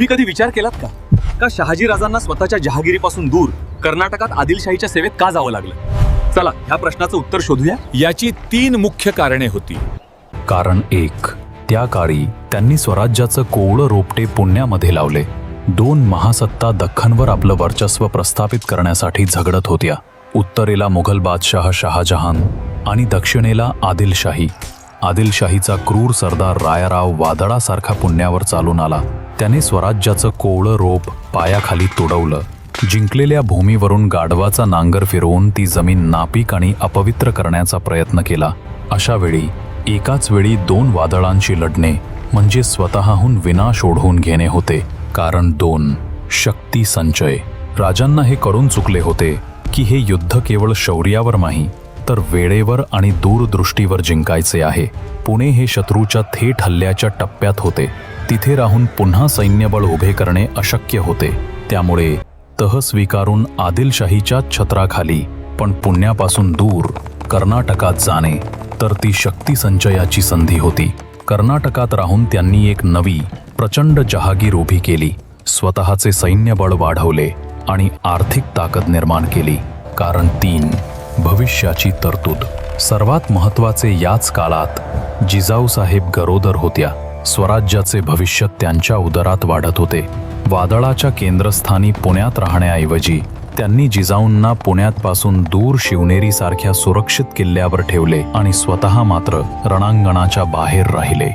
तुम्ही कधी विचार केलात का? का शहाजी राजांना स्वतःच्या जहागिरीपासून दूर कर्नाटकात आदिलशाहीच्या सेवेत का जावं लागलं? चला ह्या प्रश्नाचं उत्तर शोधूया. याची तीन मुख्य कारणे होती. कारण एक त्या काळी त्यांनी स्वराज्याचं कोवळं रोपटे पुण्यामध्ये लावले. दोन महासत्ता दख्खनवर आपलं वर्चस्व प्रस्थापित करण्यासाठी झगडत होत्या. उत्तरेला मुघल बादशाह शहाजहान आणि दक्षिणेला आदिलशाही. आदिलशाहीचा क्रूर सरदार रायाराव वादळासारखा पुण्यावर चालून आला. त्याने स्वराज्याचं कोवळं रोप पायाखाली तुडवलं. जिंकलेल्या भूमीवरून गाढवाचा नांगर फिरवून ती जमीन नापीक आणि अपवित्र करण्याचा प्रयत्न केला. अशा वेळी एकाच वेळी दोन वादळांशी लढणे म्हणजे स्वतःहून विनाश ओढवून घेणे होते. कारण दोन शक्ती संचय. राजांना हे कळून चुकले होते की हे युद्ध केवळ शौर्यावर नाही तर वेळेवर आणि दूरदृष्टीवर जिंकायचे आहे. पुणे हे शत्रूच्या थेट हल्ल्याच्या टप्प्यात होते. तिथे राहून पुन्हा सैन्यबळ उभे करणे अशक्य होते. त्यामुळे तह स्वीकारून आदिलशाहीच्या छत्राखाली पण पुण्यापासून दूर कर्नाटकात जाणे तर ती शक्ती संचयाची संधी होती. कर्नाटकात राहून त्यांनी एक नवी प्रचंड जहागीर उभी केली. स्वतःचे सैन्यबळ वाढवले आणि आर्थिक ताकद निर्माण केली. कारण तीन भविष्याची तरतूद. सर्वात महत्त्वाचे याच काळात जिजाऊसाहेब गरोदर होत्या. स्वराज्याचे भविष्य त्यांच्या उदरात वाढत होते. वादळाच्या केंद्रस्थानी पुण्यात राहण्याऐवजी त्यांनी जिजाऊंना पुण्यातपासून दूर शिवनेरीसारख्या सुरक्षित किल्ल्यावर ठेवले आणि स्वतः मात्र रणांगणाच्या बाहेर राहिले.